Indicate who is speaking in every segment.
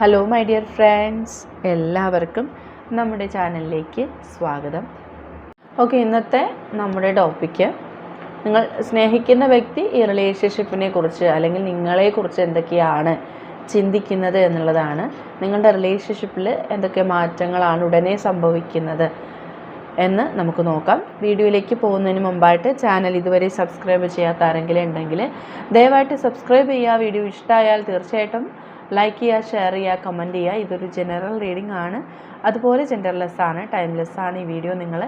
Speaker 1: Hello my dear friends എല്ലാവർക്കും നമ്മുടെ ചാനലിലേക്ക് സ്വാഗതം. ഓക്കെ ഇന്നത്തെ നമ്മുടെ ടോപ്പിക്ക് നിങ്ങൾ സ്നേഹിക്കുന്ന വ്യക്തി ഈ റിലേഷൻഷിപ്പിനെ കുറിച്ച് അല്ലെങ്കിൽ നിങ്ങളെക്കുറിച്ച് എന്തൊക്കെയാണ് ചിന്തിക്കുന്നത് എന്നുള്ളതാണ് നിങ്ങളുടെ റിലേഷൻഷിപ്പിൽ എന്തൊക്കെ മാറ്റങ്ങളാണ് ഉടനെ സംഭവിക്കുന്നത് എന്ന് നമുക്ക് നോക്കാം. വീഡിയോയിലേക്ക് പോകുന്നതിന് മുമ്പായിട്ട് ചാനൽ ഇതുവരെ സബ്സ്ക്രൈബ് ചെയ്യാത്ത ആരെങ്കിലും ഉണ്ടെങ്കിൽ ദയവായിട്ട് സബ്സ്ക്രൈബ് ചെയ്യുക. വീഡിയോ ഇഷ്ടമായാൽ തീർച്ചയായിട്ടും ലൈക്ക് ചെയ്യുക ഷെയർ ചെയ്യുക കമന്റ് ചെയ്യുക. ഇതൊരു ജനറൽ റീഡിംഗ് ആണ്. അതുപോലെ ജെൻഡർലെസ് ആണ് ടൈംലെസ് ആണ് ഈ വീഡിയോ നിങ്ങൾ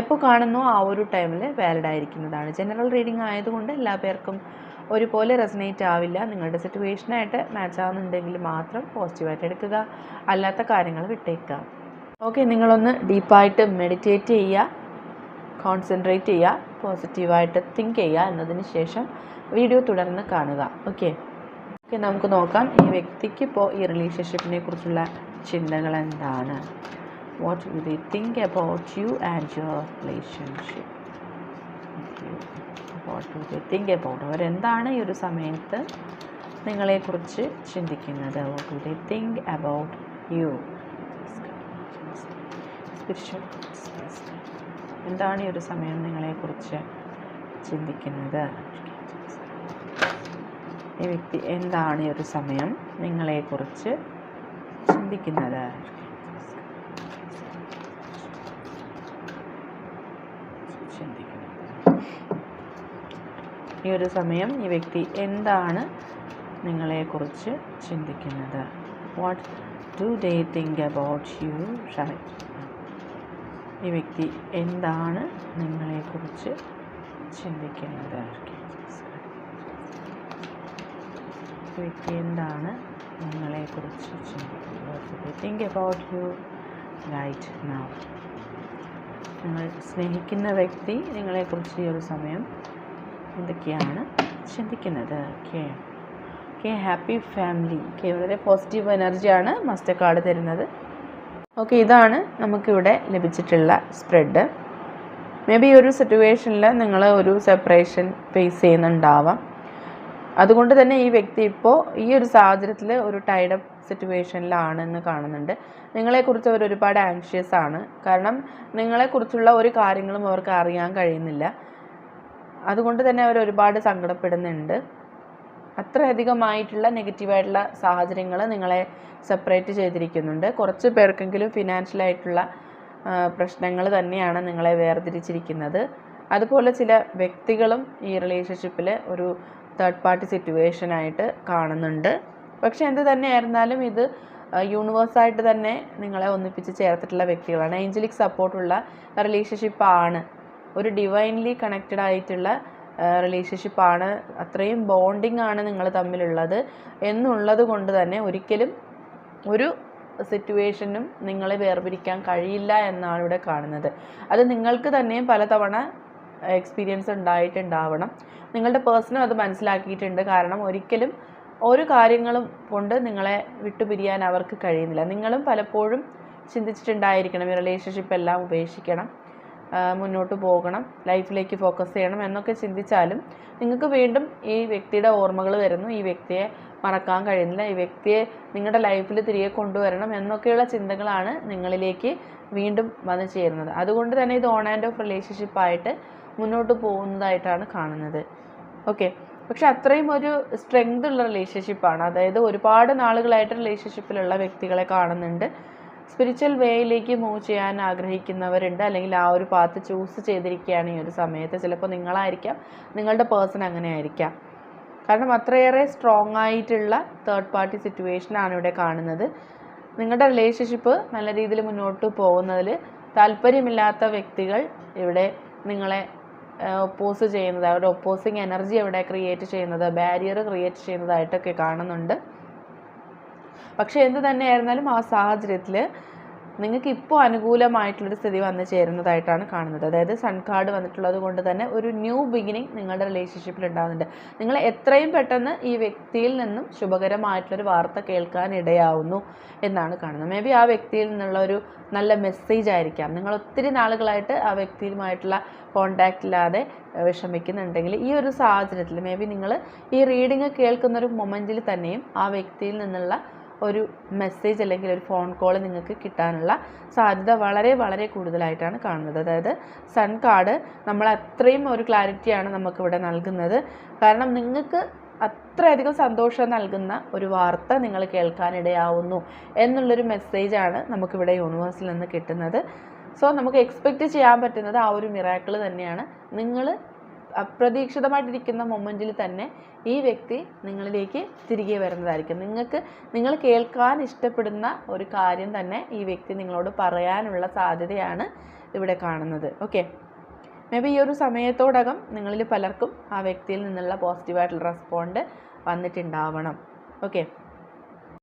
Speaker 1: എപ്പോൾ കാണുന്നോ ആ ഒരു ടൈമിൽ വാലിഡ് ആയിരിക്കുന്നതാണ്. ജനറൽ റീഡിംഗ് ആയതുകൊണ്ട് എല്ലാ പേർക്കും ഒരുപോലെ റെസനേറ്റ് ആവില്ല. നിങ്ങളുടെ സിറ്റുവേഷനായിട്ട് മാച്ച് ആവുന്നുണ്ടെങ്കിൽ മാത്രം പോസിറ്റീവായിട്ട് എടുക്കുക. അല്ലാത്ത കാര്യങ്ങൾ വിട്ടേക്കുക. ഓക്കെ നിങ്ങളൊന്ന് ഡീപ്പായിട്ട് മെഡിറ്റേറ്റ് ചെയ്യുക. കോൺസെൻട്രേറ്റ് ചെയ്യുക. പോസിറ്റീവായിട്ട് തിങ്ക് ചെയ്യുക എന്നതിന് ശേഷം വീഡിയോ തുടർന്ന് കാണുക. ഓക്കെ ഓക്കെ നമുക്ക് നോക്കാം. ഈ വ്യക്തിക്ക് ഇപ്പോൾ ഈ റിലേഷൻഷിപ്പിനെ കുറിച്ചുള്ള ചിന്തകൾ എന്താണ്? What you the think about you and your relationship what you the think about അവരെന്താണ് ഈ ഒരു സമയത്ത് നിങ്ങളെക്കുറിച്ച് ചിന്തിക്കുന്നത്? What you the think about you spiritual എന്താണ് ഈ ഒരു സമയം നിങ്ങളെക്കുറിച്ച് ചിന്തിക്കുന്നത്? ഈ വ്യക്തി എന്താണ് ഈ ഒരു സമയം നിങ്ങളെക്കുറിച്ച് ചിന്തിക്കുന്നത്? ഈ ഒരു സമയം ഈ വ്യക്തി എന്താണ് നിങ്ങളെക്കുറിച്ച് ചിന്തിക്കുന്നത്? What do they think about you right ഈ വ്യക്തി എന്താണ് നിങ്ങളെക്കുറിച്ച് ചിന്തിക്കുന്നത്? വ്യക്തി നിങ്ങളെ നിങ്ങളെക്കുറിച്ച് ചിന്തിക്കുന്നത്. Think about you right now നിങ്ങൾ സ്നേഹിക്കുന്ന വ്യക്തി നിങ്ങളെക്കുറിച്ച് ഈ ഒരു സമയം എന്തൊക്കെയാണ് ചിന്തിക്കുന്നത്? Okay okay happy family okay വളരെ പോസിറ്റീവ് എനർജിയാണ് മസ്റ്റർ കാർഡ് തരുന്നത്. ഓക്കെ ഇതാണ് നമുക്കിവിടെ ലഭിച്ചിട്ടുള്ള സ്പ്രെഡ് മേ ബി ഒരു സിറ്റുവേഷനിൽ നിങ്ങൾ ഒരു സെപ്പറേഷൻ ഫേസ് ചെയ്യുന്നുണ്ടാവാം. അതുകൊണ്ട് തന്നെ ഈ വ്യക്തി ഇപ്പോൾ ഈ ഒരു സാഹചര്യത്തിൽ ഒരു ടൈഡപ്പ് സിറ്റുവേഷനിലാണെന്ന് കാണുന്നുണ്ട്. നിങ്ങളെക്കുറിച്ച് അവർ ഒരുപാട് ആങ്ഷ്യസ് ആണ്. കാരണം നിങ്ങളെക്കുറിച്ചുള്ള ഒരു കാര്യങ്ങളും അവർക്ക് അറിയാൻ കഴിയുന്നില്ല. അതുകൊണ്ട് തന്നെ അവർ ഒരുപാട് സങ്കടപ്പെടുന്നുണ്ട്. അത്രയധികമായിട്ടുള്ള നെഗറ്റീവായിട്ടുള്ള സാഹചര്യങ്ങൾ നിങ്ങളെ സെപ്പറേറ്റ് ചെയ്തിരിക്കുന്നുണ്ട്. കുറച്ച് പേർക്കെങ്കിലും ഫിനാൻഷ്യലായിട്ടുള്ള പ്രശ്നങ്ങൾ തന്നെയാണ് നിങ്ങളെ വേർതിരിച്ചിരിക്കുന്നത്. അതുപോലെ ചില വ്യക്തികളും ഈ റിലേഷൻഷിപ്പിൽ ഒരു തേർഡ് പാർട്ടി സിറ്റുവേഷനായിട്ട് കാണുന്നുണ്ട്. പക്ഷെ എന്ത് തന്നെയായിരുന്നാലും ഇത് യൂണിവേഴ്സായിട്ട് തന്നെ നിങ്ങളെ ഒന്നിപ്പിച്ച് ചേർത്തിട്ടുള്ള വ്യക്തികളാണ്. ഏഞ്ചലിക് സപ്പോർട്ടുള്ള റിലേഷൻഷിപ്പാണ് ഒരു ഡിവൈൻലി കണക്റ്റഡ് ആയിട്ടുള്ള റിലേഷൻഷിപ്പാണ് അത്രയും ബോണ്ടിങ് ആണ് നിങ്ങൾ തമ്മിലുള്ളത്. എന്നുള്ളത് കൊണ്ട് തന്നെ ഒരിക്കലും ഒരു സിറ്റുവേഷനും നിങ്ങളെ വേർപിരിക്കാൻ കഴിയില്ല എന്നാണ് ഇവിടെ കാണുന്നത്. അത് നിങ്ങൾക്ക് തന്നെയും പലതവണ എക്സ്പീരിയൻസ് ഉണ്ടായിട്ടുണ്ടാവണം. നിങ്ങളുടെ പേഴ്സണും അത് മനസ്സിലാക്കിയിട്ടുണ്ട്. കാരണം ഒരിക്കലും ഒരു കാര്യങ്ങളും കൊണ്ട് നിങ്ങളെ വിട്ടുപിരിയാൻ അവർക്ക് കഴിയുന്നില്ല. നിങ്ങളും പലപ്പോഴും ചിന്തിച്ചിട്ടുണ്ടായിരിക്കണം ഈ റിലേഷൻഷിപ്പ് എല്ലാം ഉപേക്ഷിക്കണം മുന്നോട്ട് പോകണം ലൈഫിലേക്ക് ഫോക്കസ് ചെയ്യണം എന്നൊക്കെ ചിന്തിച്ചാലും നിങ്ങൾക്ക് വീണ്ടും ഈ വ്യക്തിയുടെ ഓർമ്മകൾ വരുന്നു. ഈ വ്യക്തിയെ മറക്കാൻ കഴിയുന്നില്ല. ഈ വ്യക്തിയെ നിങ്ങളുടെ ലൈഫിൽ തിരികെ കൊണ്ടുവരണം എന്നൊക്കെയുള്ള ചിന്തകളാണ് നിങ്ങളിലേക്ക് വീണ്ടും വന്നു ചേരുന്നത്. അതുകൊണ്ട് തന്നെ ഇത് ഓൺ ആൻഡ് ഓഫ് റിലേഷൻഷിപ്പായിട്ട് മുന്നോട്ട് പോകുന്നതായിട്ടാണ് കാണുന്നത്. ഓക്കെ പക്ഷെ അത്രയും ഒരു സ്ട്രെങ്ത് ഉള്ള റിലേഷൻഷിപ്പാണ് അതായത് ഒരുപാട് നാളുകളായിട്ട് റിലേഷൻഷിപ്പിലുള്ള വ്യക്തികളെ കാണുന്നുണ്ട്. സ്പിരിച്വൽ വേയിലേക്ക് മൂവ് ചെയ്യാൻ ആഗ്രഹിക്കുന്നവരുണ്ട്. അല്ലെങ്കിൽ ആ ഒരു പാത്ത് ചൂസ് ചെയ്തിരിക്കുകയാണ് ഈ ഒരു സമയത്ത്. ചിലപ്പോൾ നിങ്ങളായിരിക്കാം നിങ്ങളുടെ പേഴ്സൺ അങ്ങനെ ആയിരിക്കാം. കാരണം അത്രയേറെ സ്ട്രോങ് ആയിട്ടുള്ള തേർഡ് പാർട്ടി സിറ്റുവേഷനാണ് ഇവിടെ കാണുന്നത്. നിങ്ങളുടെ റിലേഷൻഷിപ്പ് നല്ല രീതിയിൽ മുന്നോട്ട് പോകുന്നതിൽ താല്പര്യമില്ലാത്ത വ്യക്തികൾ ഇവിടെ നിങ്ങളെ ഒപ്പോസ് ചെയ്യുന്നത് അവരുടെ ഒപ്പോസിങ് എനർജി അവിടെ ക്രിയേറ്റ് ചെയ്യുന്നത് ബാരിയർ ക്രിയേറ്റ് ചെയ്യുന്നതായിട്ടൊക്കെ കാണുന്നുണ്ട്. പക്ഷേ എന്ത് തന്നെയായിരുന്നാലും ആ സാഹചര്യത്തിൽ നിങ്ങൾക്ക് ഇപ്പോൾ അനുകൂലമായിട്ടുള്ളൊരു സ്ഥിതി വന്നു ചേരുന്നതായിട്ടാണ് കാണുന്നത്. അതായത് സൺ കാർഡ് വന്നിട്ടുള്ളത് കൊണ്ട് തന്നെ ഒരു ന്യൂ ബിഗിനിങ് നിങ്ങളുടെ റിലേഷൻഷിപ്പിൽ ഉണ്ടാകുന്നുണ്ട് നിങ്ങൾ എത്രയും പെട്ടെന്ന് ഈ വ്യക്തിയിൽ നിന്നും ശുഭകരമായിട്ടുള്ളൊരു വാർത്ത കേൾക്കാൻ ഇടയാവുന്നു എന്നാണ് കാണുന്നത്. മേ ബി ആ വ്യക്തിയിൽ നിന്നുള്ള ഒരു നല്ല മെസ്സേജ് ആയിരിക്കാം. നിങ്ങൾ ഒത്തിരി നാളുകളായിട്ട് ആ വ്യക്തിയുമായിട്ടുള്ള കോണ്ടാക്റ്റ് ഇല്ലാതെ വിഷമിക്കുന്നുണ്ടെങ്കിൽ ഈ ഒരു സാഹചര്യത്തിൽ മേ ബി നിങ്ങൾ ഈ റീഡിങ് കേൾക്കുന്ന ഒരു മൊമെന്റിൽ തന്നെയും ആ വ്യക്തിയിൽ നിന്നുള്ള ഒരു മെസ്സേജ് അല്ലെങ്കിൽ ഒരു ഫോൺ കോൾ നിങ്ങൾക്ക് കിട്ടാനുള്ള സാധ്യത വളരെ വളരെ കൂടുതലായിട്ടാണ് കാണുന്നത്. അതായത് സൺ കാർഡ് നമ്മൾ അത്രയും ഒരു ക്ലാരിറ്റിയാണ് നമുക്കിവിടെ നൽകുന്നത്. കാരണം നിങ്ങൾക്ക് അത്രയധികം സന്തോഷം നൽകുന്ന ഒരു വാർത്ത നിങ്ങൾ കേൾക്കാനിടയാവുന്നു എന്നുള്ളൊരു മെസ്സേജാണ് നമുക്കിവിടെ യൂണിവേഴ്സിൽ നിന്ന് കിട്ടുന്നത്. സോ നമുക്ക് എക്സ്പെക്റ്റ് ചെയ്യാൻ പറ്റുന്നത് ആ ഒരു മിറാക്കിൾ തന്നെയാണ്. നിങ്ങൾ അപ്രതീക്ഷിതമായിട്ടിരിക്കുന്ന മൊമെന്റിൽ തന്നെ ഈ വ്യക്തി നിങ്ങളിലേക്ക് തിരികെ വരുന്നതായിരിക്കും. നിങ്ങൾക്ക് നിങ്ങൾ കേൾക്കാൻ ഇഷ്ടപ്പെടുന്ന ഒരു കാര്യം തന്നെ ഈ വ്യക്തി നിങ്ങളോട് പറയാനുള്ള സാധ്യതയാണ് ഇവിടെ കാണുന്നത്. ഓക്കെ മേ ബി ഈ ഒരു സമയത്തോടകം നിങ്ങളിൽ പലർക്കും ആ വ്യക്തിയിൽ നിന്നുള്ള പോസിറ്റീവായിട്ടുള്ള റെസ്പോണ്ട് വന്നിട്ടുണ്ടാവണം. ഓക്കെ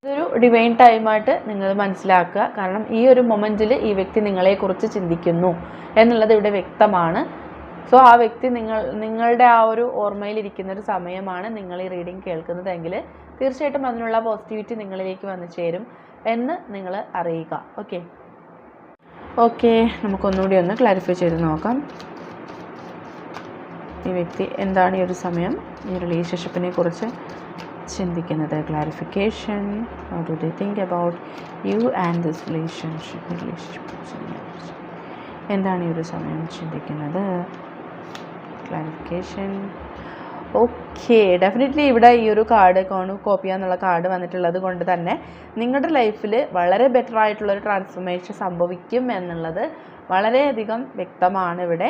Speaker 1: ഇതൊരു ഡിവൈൻ ടൈമായിട്ട് നിങ്ങൾ മനസ്സിലാക്കുക. കാരണം ഈ ഒരു മൊമെന്റിൽ ഈ വ്യക്തി നിങ്ങളെക്കുറിച്ച് ചിന്തിക്കുന്നു എന്നുള്ളത് ഇവിടെ വ്യക്തമാണ്. സോ ആ വ്യക്തി നിങ്ങൾ നിങ്ങളുടെ ആ ഒരു ഓർമ്മയിലിരിക്കുന്ന ഒരു സമയമാണ് നിങ്ങൾ ഈ റീഡിംഗ് കേൾക്കുന്നതെങ്കിൽ തീർച്ചയായിട്ടും അതിനുള്ള പോസിറ്റിവിറ്റി നിങ്ങളിലേക്ക് വന്നു ചേരും എന്ന് നിങ്ങൾ അറിയുക. ഓക്കെ ഓക്കെ നമുക്കൊന്നുകൂടി ഒന്ന് ക്ലാരിഫൈ ചെയ്ത് നോക്കാം. ഈ വ്യക്തി എന്താണ് ഈ ഒരു സമയം ഈ റിലേഷൻഷിപ്പിനെ കുറിച്ച് ചിന്തിക്കുന്നത്? Clarification think about you and this relationship relationship എന്താണ് ഈ ഒരു സമയം ചിന്തിക്കുന്നത്? ക്ലാരിഫിക്കേഷൻ ഓക്കെ ഡെഫിനറ്റ്ലി ഇവിടെ ഈ ഒരു കാർഡ് കോണു കോപ്പിയ എന്നുള്ള കാർഡ് വന്നിട്ടുള്ളത് കൊണ്ട് തന്നെ നിങ്ങളുടെ ലൈഫിൽ വളരെ ബെറ്റർ ആയിട്ടുള്ള ഒരു ട്രാൻസ്ഫോർമേഷൻ സംഭവിക്കും എന്നുള്ളത് വളരെയധികം വ്യക്തമാണ് ഇവിടെ.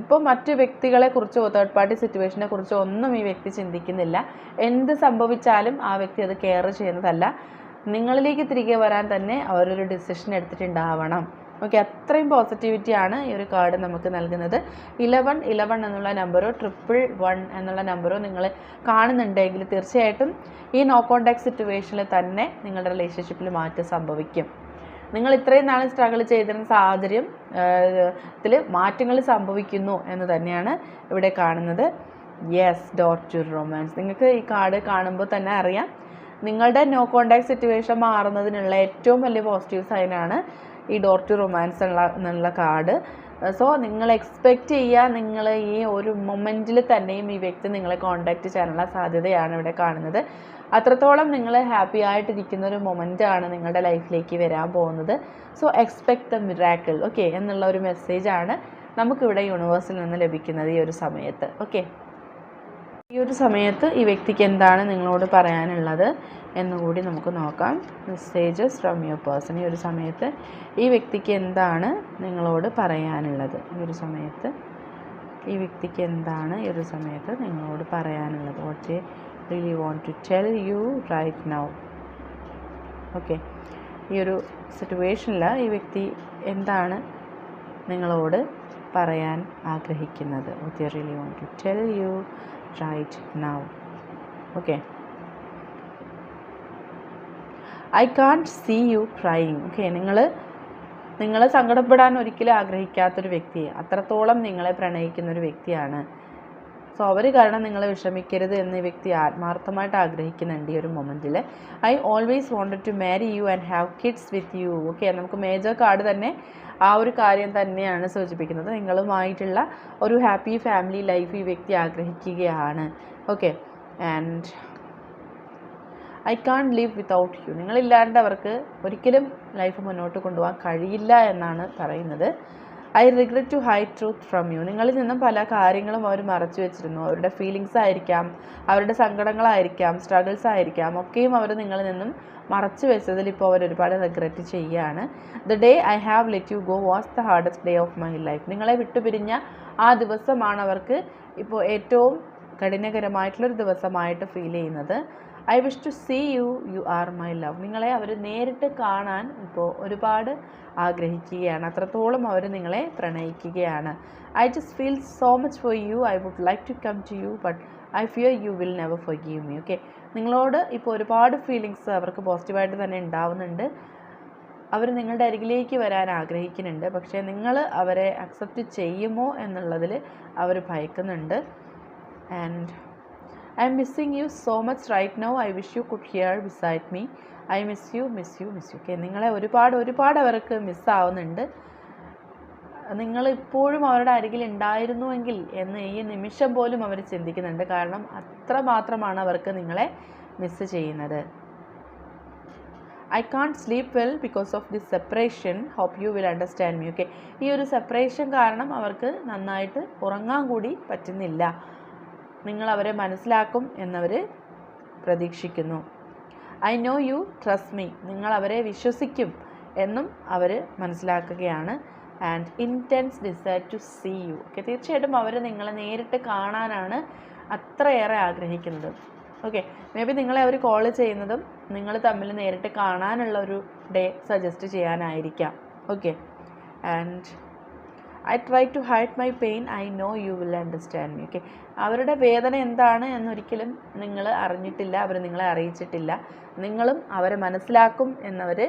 Speaker 1: ഇപ്പോൾ മറ്റു വ്യക്തികളെ കുറിച്ചോ തേർഡ് പാർട്ടി സിറ്റുവേഷനെ കുറിച്ചോ ഒന്നും ഈ വ്യക്തി ചിന്തിക്കുന്നില്ല. എന്ത് സംഭവിച്ചാലും ആ വ്യക്തി അത് കെയർ ചെയ്യുന്നതല്ല. നിങ്ങളിലേക്ക് തിരികെ വരാൻ തന്നെ അവരൊരു ഡിസിഷൻ എടുത്തിട്ടുണ്ടാവണം. ഓക്കെ അത്രയും പോസിറ്റിവിറ്റിയാണ് ഈ ഒരു കാർഡ് നമുക്ക് നൽകുന്നത്. ഇലവൺ ഇലവൺ എന്നുള്ള നമ്പറോ ട്രിപ്പിൾ വൺ എന്നുള്ള നമ്പറോ നിങ്ങൾ കാണുന്നുണ്ടെങ്കിൽ തീർച്ചയായിട്ടും ഈ നോ കോണ്ടാക്ട് സിറ്റുവേഷനിൽ തന്നെ നിങ്ങളുടെ റിലേഷൻഷിപ്പിൽ മാറ്റം സംഭവിക്കും. നിങ്ങൾ ഇത്രയും നാൾ സ്ട്രഗിൾ ചെയ്തിരുന്ന സാഹചര്യം ത്തിൽ മാറ്റങ്ങൾ സംഭവിക്കുന്നു എന്ന് തന്നെയാണ് ഇവിടെ കാണുന്നത്. യെസ് ഡോർ ടു റൊമാൻസ് നിങ്ങൾക്ക് ഈ കാർഡ് കാണുമ്പോൾ തന്നെ അറിയാം. നിങ്ങളുടെ നോ കോണ്ടാക്ട് സിറ്റുവേഷൻ മാറുന്നതിനുള്ള ഏറ്റവും വലിയ പോസിറ്റീവ് സൈനാണ് ഈ ഡോർ ടു റൊമാൻസ് ഉള്ള എന്നുള്ള കാർഡ് സോ നിങ്ങൾ എക്സ്പെക്റ്റ് ചെയ്യുക നിങ്ങൾ ഈ ഒരു മൊമെന്റിൽ തന്നെയും ഈ വ്യക്തി നിങ്ങളെ കോൺടാക്റ്റ് ചെയ്യാനുള്ള സാധ്യതയാണ് ഇവിടെ കാണുന്നത്. അത്രത്തോളം നിങ്ങൾ ഹാപ്പി ആയിട്ടിരിക്കുന്ന ഒരു മൊമെന്റാണ് നിങ്ങളുടെ ലൈഫിലേക്ക് വരാൻ പോകുന്നത്. So expect the miracle okay എന്നുള്ള ഒരു മെസ്സേജാണ് നമുക്കിവിടെ യൂണിവേഴ്സിൽ നിന്ന് ലഭിക്കുന്നത് ഈ ഒരു സമയത്ത് ഓക്കെ ഈ ഒരു സമയത്ത് ഈ വ്യക്തിക്ക് എന്താണ് നിങ്ങളോട് പറയാനുള്ളത് എന്നുകൂടി നമുക്ക് നോക്കാം. മെസ്സേജസ് ഫ്രം യുവർ പേഴ്സൺ ഈ ഒരു സമയത്ത് ഈ വ്യക്തിക്ക് എന്താണ് നിങ്ങളോട് പറയാനുള്ളത്? ഈ ഒരു സമയത്ത് ഈ വ്യക്തിക്ക് എന്താണ് ഈ ഒരു സമയത്ത് നിങ്ങളോട് പറയാനുള്ളത്? What really want to tell you right now okay ഈ ഒരു സിറ്റുവേഷനിൽ ഈ വ്യക്തി എന്താണ് നിങ്ങളോട് പറയാൻ ആഗ്രഹിക്കുന്നത്? What you really want to tell you right now. Okay. I can't see you crying okay നിങ്ങൾ നിങ്ങൾ സങ്കടപ്പെടാൻ ഒരിക്കലും ആഗ്രഹിക്കാത്തൊരു വ്യക്തി അത്രത്തോളം നിങ്ങളെ പ്രണയിക്കുന്നൊരു വ്യക്തിയാണ് സോ അവർ കാരണം നിങ്ങൾ വിഷമിക്കരുത് എന്ന് വ്യക്തി ആത്മാർത്ഥമായിട്ട് ആഗ്രഹിക്കുന്നുണ്ട് ഈ ഒരു മൊമെന്റിൽ I always wanted to marry you and have kids with you. Okay നമുക്ക് മേജർ കാർഡ് തന്നെ ആ ഒരു കാര്യം തന്നെയാണ് സൂചിപ്പിക്കുന്നത്. നിങ്ങളുമായിട്ടുള്ള ഒരു ഹാപ്പി ഫാമിലി ലൈഫ് ഈ വ്യക്തി ആഗ്രഹിക്കുകയാണ്. Okay and I can live without you. നിങ്ങളില്ലാണ്ട് അവർക്ക് ഒരിക്കലും ലൈഫ് മുന്നോട്ട് കൊണ്ടുപോകാൻ കഴിയില്ല എന്നാണ് പറയുന്നത്. I regret to hide truth from you നിങ്ങളിൽ നിന്നും പല കാര്യങ്ങളും അവർ മറച്ചു വെച്ചിരുന്നു. അവരുടെ ഫീലിങ്സ് ആയിരിക്കാം അവരുടെ സങ്കടങ്ങളായിരിക്കാം സ്ട്രഗിൾസ് ആയിരിക്കാം ഒക്കെയും അവർ നിങ്ങളിൽ നിന്നും മറച്ചു വെച്ചതിൽ ഇപ്പോൾ അവർ ഒരുപാട് റിഗ്രറ്റ് ചെയ്യുകയാണ്. The day I have let you go was the hardest day of my life നിങ്ങളെ വിട്ടുപിരിഞ്ഞ ആ ദിവസമാണ് അവർക്ക് ഇപ്പോൾ ഏറ്റവും കഠിനകരമായിട്ടുള്ളൊരു ദിവസമായിട്ട് ഫീൽ ചെയ്യുന്നത്. I wish to see you you are my love നിങ്ങളെ അവർ നേരിട്ട് കാണാൻ ഇപ്പോൾ ഒരുപാട് ആഗ്രഹിക്കുകയാണ്. അത്രത്തോളം അവർ നിങ്ങളെ പ്രണയിക്കുകയാണ്. I just feel so much for you I would like to come to you but I fear you will never forgive me okay നിങ്ങളോട് ഇപ്പോൾ ഒരുപാട് ഫീലിങ്സ് അവർക്ക് പോസിറ്റീവായിട്ട് തന്നെ ഉണ്ടാവുന്നുണ്ട്. അവർ നിങ്ങളുടെ അരികിലേക്ക് വരാൻ ആഗ്രഹിക്കുന്നുണ്ട്. പക്ഷേ നിങ്ങൾ അവരെ അക്സെപ്റ്റ് ചെയ്യുമോ എന്നുള്ളതിൽ അവർ ഭയക്കുന്നുണ്ട്. And I am missing you so much right now I wish you could here beside me I miss you miss you miss you okay നിങ്ങളെ ഒരുപാട് ഒരുപാട് അവർക്ക് മിസ്സാവുന്നുണ്ട് നിങ്ങൾ ഇപ്പോഴും അവരുടെ അരികിൽ ഉണ്ടായിരുന്നുവെങ്കിൽ എന്ന് ഈ നിമിഷം പോലും അവർ ചിന്തിക്കുന്നുണ്ട്. കാരണം അത്ര മാത്രമാണ് അവർക്ക് നിങ്ങളെ മിസ്സ് ചെയ്യുന്നത്. I can't sleep well because of this separation hope you will understand me okay ഈ ഒരു സെപ്പറേഷൻ കാരണം അവർക്ക് നന്നായിട്ട് ഉറങ്ങാൻ കൂടി പറ്റുന്നില്ല. നിങ്ങൾ അവരെ മനസ്സിലാക്കും എന്നവർ പ്രതീക്ഷിക്കുന്നു. I know you trust me നിങ്ങൾ അവരെ വിശ്വസിക്കും എന്നും അവർ മനസ്സിലാക്കുകയാണ്. And intense desire to see you okay തീർച്ചയായിട്ടും അവർ നിങ്ങളെ നേരിട്ട് കാണാനാണ് അത്രയേറെ ആഗ്രഹിക്കുന്നത്. ഓക്കെ മേ ബി നിങ്ങളെ അവർ കോൾ ചെയ്യുന്നതും നിങ്ങൾ തമ്മിൽ നേരിട്ട് കാണാനുള്ള ഒരു day suggest ചെയ്യാനായിരിക്കാം. Okay and I try to hide my pain I know you will understand me okay അവരുടെ വേദന എന്താണ് എന്നൊരിക്കലും നിങ്ങൾ അറിഞ്ഞിട്ടില്ല. അവർ നിങ്ങളെ അറിയിച്ചിട്ടില്ല. നിങ്ങളും അവരെ മനസ്സിലാക്കും എന്നവർ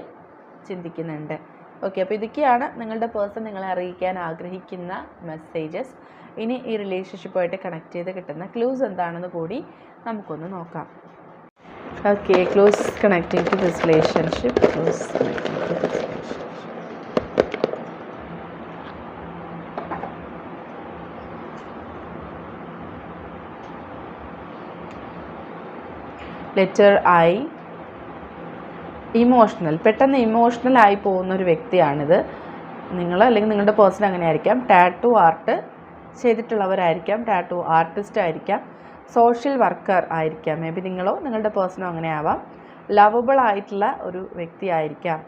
Speaker 1: ചിന്തിക്കുന്നുണ്ട് ഓക്കെ അപ്പോൾ ഇതൊക്കെയാണ് നിങ്ങളുടെ പേഴ്സൺ നിങ്ങളെ അറിയിക്കാൻ ആഗ്രഹിക്കുന്ന മെസ്സേജസ് ഇനി ഈ റിലേഷൻഷിപ്പുമായിട്ട് കണക്ട് ചെയ്ത് കിട്ടുന്ന ക്ലൂസ് എന്താണെന്ന് കൂടി നമുക്കൊന്ന് നോക്കാം. Okay clues connecting to this relationship clues connecting to this letter I emotional പെട്ടെന്ന് ഇമോഷണൽ ആയി പോകുന്ന ഒരു വ്യക്തിയാണിത്. നിങ്ങൾ അല്ലെങ്കിൽ നിങ്ങളുടെ പേഴ്സൺ അങ്ങനെ ആയിരിക്കാം ടാറ്റു ആർട്ട് ചെയ്തിട്ടുള്ളവരായിരിക്കാം. ടാറ്റു ആർട്ടിസ്റ്റ് ആയിരിക്കാം. സോഷ്യൽ വർക്കർ ആയിരിക്കാം. മേ ബി നിങ്ങളോ നിങ്ങളുടെ പേഴ്സണോ അങ്ങനെ ആവാം ലവബിൾ ആയിട്ടുള്ള ഒരു വ്യക്തിയായിരിക്കാം.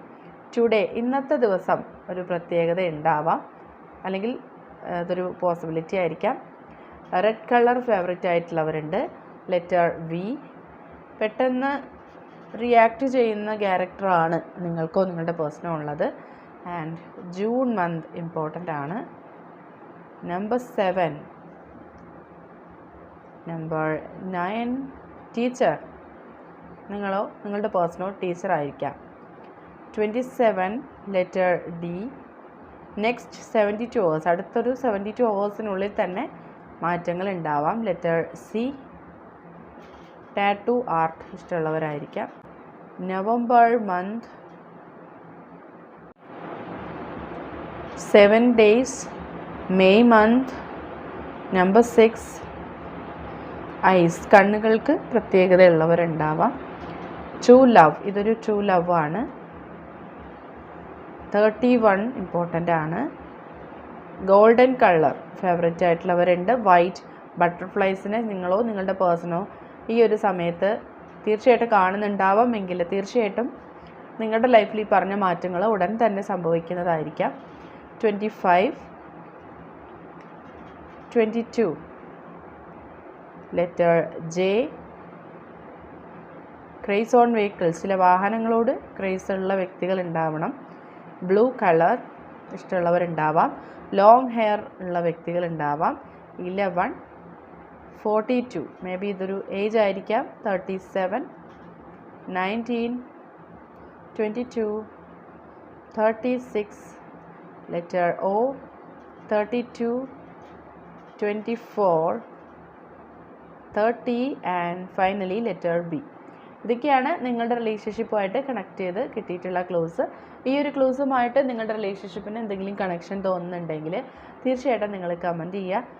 Speaker 1: ടുഡേ ഇന്നത്തെ ദിവസം ഒരു പ്രത്യേകത ഉണ്ടാവാം. അല്ലെങ്കിൽ അതൊരു പോസിബിലിറ്റി ആയിരിക്കാം. റെഡ് കളർ ഫേവറേറ്റ് ആയിട്ടുള്ളവരുണ്ട്. ലെറ്റർ വി പെട്ടെന്ന് റിയാക്ട് ചെയ്യുന്ന ക്യാരക്ടറാണ് നിങ്ങൾക്കോ നിങ്ങളുടെ പേഴ്സണോ ഉള്ളത്. ആൻഡ് ജൂൺ മന്ത് ഇമ്പോർട്ടന്റ് ആണ്. Number seven number nine teacher നിങ്ങളോ നിങ്ങളുടെ പേഴ്സണോ ടീച്ചർ ആയിരിക്കാം. Twenty seven letter D next seventy two hours അടുത്തൊരു സെവന്റി ടു അവേഴ്സിനുള്ളിൽ തന്നെ മാറ്റങ്ങൾ ഉണ്ടാവാം. Letter C tattoo art ഇഷ്ടമുള്ളവരായിരിക്കാം. November month seven days May month number six eyes. കണ്ണുകൾക്ക് പ്രത്യേകതയുള്ളവരുണ്ടാവാം. Two love. ഇതൊരു ടു ലവ് ആണ്. തേർട്ടി വൺ ഇമ്പോർട്ടന്റ് ആണ്. Golden colour. ഫേവറേറ്റ് ആയിട്ടുള്ളവരുണ്ട്. വൈറ്റ് ബട്ടർഫ്ലൈസിനെ നിങ്ങളോ നിങ്ങളുടെ പേഴ്സണോ ഈ ഒരു സമയത്ത് തീർച്ചയായിട്ടും കാണുന്നുണ്ടാവാം എങ്കിൽ തീർച്ചയായിട്ടും നിങ്ങളുടെ ലൈഫിൽ ഈ പറഞ്ഞ മാറ്റങ്ങൾ ഉടൻ തന്നെ സംഭവിക്കുന്നതായിരിക്കാം. Twenty five twenty two letter J craze on vehicles ചില വാഹനങ്ങളോട് ക്രേസ് ഉള്ള വ്യക്തികൾ ഉണ്ടാവണം ബ്ലൂ കളർ ഇഷ്ടമുള്ളവരുണ്ടാവാം. ലോങ് ഹെയർ ഉള്ള വ്യക്തികൾ ഉണ്ടാവാം eleven forty two. Maybe ഇതൊരു ഏജ് ആയിരിക്കാം. Thirty seven nineteen twenty two thirty six letter O thirty two twenty four thirty and finally letter B ഇതൊക്കെയാണ് നിങ്ങളുടെ റിലേഷൻഷിപ്പുമായിട്ട് കണക്ട് ചെയ്ത് കിട്ടിയിട്ടുള്ള ക്ലോസ് ഈ ഒരു ക്ലോസുമായിട്ട് നിങ്ങളുടെ റിലേഷൻഷിപ്പിന് എന്തെങ്കിലും കണക്ഷൻ തോന്നുന്നുണ്ടെങ്കിൽ തീർച്ചയായിട്ടും നിങ്ങൾ കമന്റ് ചെയ്യുക.